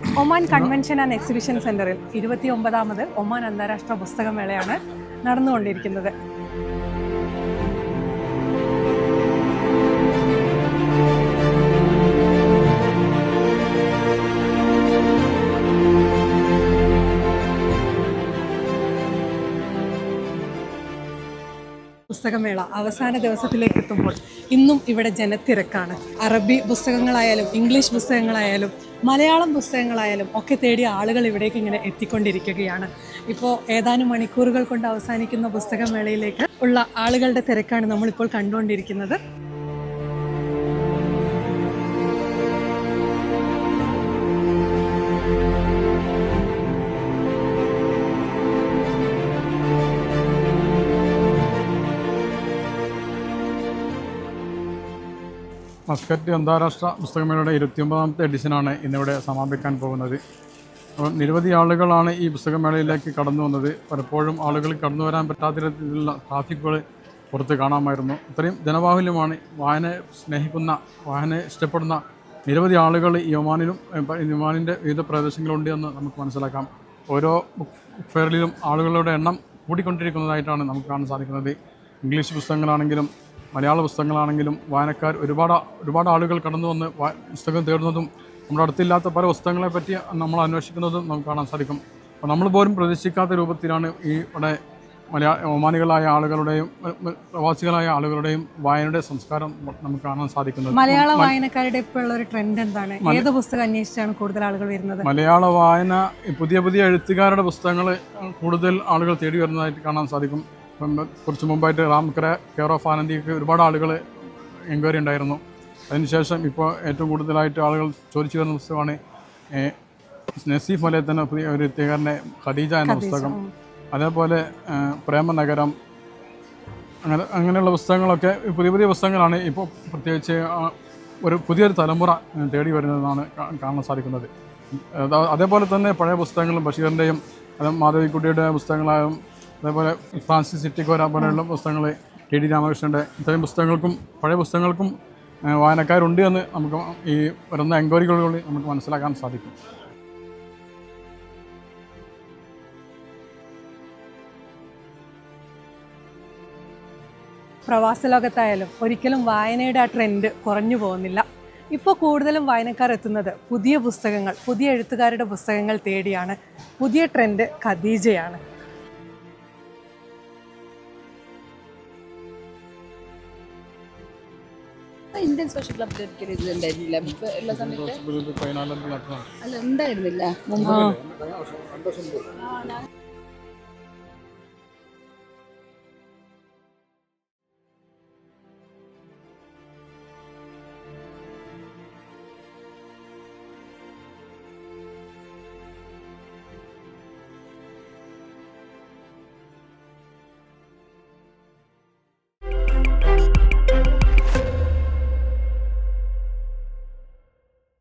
Oman convention and exhibition സെന്ററിൽ ഇരുപത്തി ഒമ്പതാമത് Oman അന്താരാഷ്ട്ര പുസ്തകമേളയാണ് നടന്നുകൊണ്ടിരിക്കുന്നത്. പുസ്തകമേള അവസാന ദിവസത്തിലേക്ക് എത്തുമ്പോൾ ഇന്നും ഇവിടെ ജനത്തിരക്കാണ്. അറബി പുസ്തകങ്ങളായാലും ഇംഗ്ലീഷ് പുസ്തകങ്ങളായാലും മലയാളം പുസ്തകങ്ങളായാലും ഒക്കെ തേടി ആളുകൾ ഇവിടേക്ക് ഇങ്ങനെ എത്തിക്കൊണ്ടിരിക്കുകയാണ്. ഇപ്പോൾ ഏതാനും മണിക്കൂറുകൾ കൊണ്ട് അവസാനിക്കുന്ന പുസ്തകമേളയിലേക്ക് ഉള്ള ആളുകളുടെ തിരക്കാണ് നമ്മളിപ്പോൾ കണ്ടുകൊണ്ടിരിക്കുന്നത്. മസ്കറ്റ് അന്താരാഷ്ട്ര പുസ്തകമേളയുടെ ഇരുപത്തിയൊമ്പതാമത്തെ എഡിഷനാണ് ഇന്നിവിടെ സമാപിക്കാൻ പോകുന്നത്. അപ്പം നിരവധി ആളുകളാണ് ഈ പുസ്തകമേളയിലേക്ക് കടന്നു വന്നത്. പലപ്പോഴും ആളുകൾ കടന്നു വരാൻ പറ്റാത്ത രീതിയിലുള്ള ട്രാഫിക്കുകൾ പുറത്ത് കാണാമായിരുന്നു. ഇത്രയും ജനബാഹുല്യമാണ് വായന സ്നേഹിക്കുന്ന വായന ഇഷ്ടപ്പെടുന്ന നിരവധി ആളുകൾ ഈ ഒമാനിലും ഒമാനിന്റെ വിവിധ പ്രദേശങ്ങളുണ്ട് എന്ന് നമുക്ക് മനസ്സിലാക്കാം. ഓരോ ഫെയറിലും ആളുകളുടെ എണ്ണം കൂടിക്കൊണ്ടിരിക്കുന്നതായിട്ടാണ് നമുക്ക് കാണാൻ സാധിക്കുന്നത്. ഇംഗ്ലീഷ് പുസ്തകങ്ങളാണെങ്കിലും മലയാള പുസ്തകങ്ങളാണെങ്കിലും വായനക്കാർ ഒരുപാട് ഒരുപാട് ആളുകൾ കടന്നു വന്ന് പുസ്തകം തേടുന്നതും നമ്മുടെ അടുത്തില്ലാത്ത പല പുസ്തകങ്ങളെ പറ്റി നമ്മൾ അന്വേഷിക്കുന്നതും നമുക്ക് കാണാൻ സാധിക്കും. അപ്പോൾ നമ്മൾ പോലും പ്രതീക്ഷിക്കാത്ത രൂപത്തിലാണ് ഈ ഇവിടെ മലയാള ഒമാനികളായ ആളുകളുടെയും പ്രവാസികളായ ആളുകളുടെയും വായനയുടെ സംസ്കാരം നമുക്ക് കാണാൻ സാധിക്കുന്നത്. മലയാള വായനക്കാരുടെ ഇപ്പോഴുള്ള ഒരു ട്രെൻഡ് എന്താണ്? ഏത് പുസ്തകം അന്വേഷിച്ചാണ് കൂടുതൽ ആളുകൾ വരുന്നത്? മലയാള വായന പുതിയ പുതിയ എഴുത്തുകാരുടെ പുസ്തകങ്ങൾ കൂടുതൽ ആളുകൾ തേടി വരുന്നതായിട്ട് കാണാൻ സാധിക്കും. ഇപ്പം കുറച്ച് മുമ്പായിട്ട് റാംകര കെയർ ഓഫ് ആനന്ദിക്ക് ഒരുപാട് ആളുകൾ എൻക്വയറി ഉണ്ടായിരുന്നു. അതിനുശേഷം ഇപ്പോൾ ഏറ്റവും കൂടുതലായിട്ട് ആളുകൾ ചോദിച്ചു വരുന്ന പുസ്തകമാണ് നസീഫ് തന്നെ പുതിയ ഒരു എഴുത്തുകാരന്റെ ഖദീജ എന്ന പുസ്തകം. അതേപോലെ പ്രേമനഗരം. അങ്ങനെ അങ്ങനെയുള്ള പുസ്തകങ്ങളൊക്കെ പുതിയ പുതിയ പുസ്തകങ്ങളാണ് ഇപ്പോൾ പ്രത്യേകിച്ച് ഒരു പുതിയൊരു തലമുറ തേടി വരുന്നതെന്നാണ് കാണാൻ സാധിക്കുന്നത്. അതേപോലെ തന്നെ പഴയ പുസ്തകങ്ങളും ബഷീറിന്റെയും അത് മാധവിക്കുട്ടിയുടെ പുസ്തകങ്ങളായും അതേപോലെ ഫ്രാൻസിസ് സിറ്റിക്കോര പോലെയുള്ള പുസ്തകങ്ങൾ ടി ഡി രാമകൃഷ്ണന്റെ ഇത്രയും പുസ്തകങ്ങൾക്കും പഴയ പുസ്തകങ്ങൾക്കും വായനക്കാരുണ്ട് എന്ന് നമുക്ക് ഈ വരുന്ന എൻക്വയറികളിലൂടെ നമുക്ക് മനസ്സിലാക്കാൻ സാധിക്കും. പ്രവാസ ലോകത്തായാലും ഒരിക്കലും വായനയുടെ ആ ട്രെൻഡ് കുറഞ്ഞു പോകുന്നില്ല. ഇപ്പോൾ കൂടുതലും വായനക്കാർ എത്തുന്നത് പുതിയ പുസ്തകങ്ങൾ പുതിയ എഴുത്തുകാരുടെ പുസ്തകങ്ങൾ തേടിയാണ്. പുതിയ ട്രെൻഡ് ഖദീജയാണ്. ഇന്ത്യൻ സോഷ്യൽ ക്ലബിൽ ഒരിക്കലും ഇത് ഉണ്ടായിരുന്നില്ല. ഇപ്പൊ ഉള്ള സമയത്ത് അല്ല ഉണ്ടായിരുന്നില്ല മുമ്പ്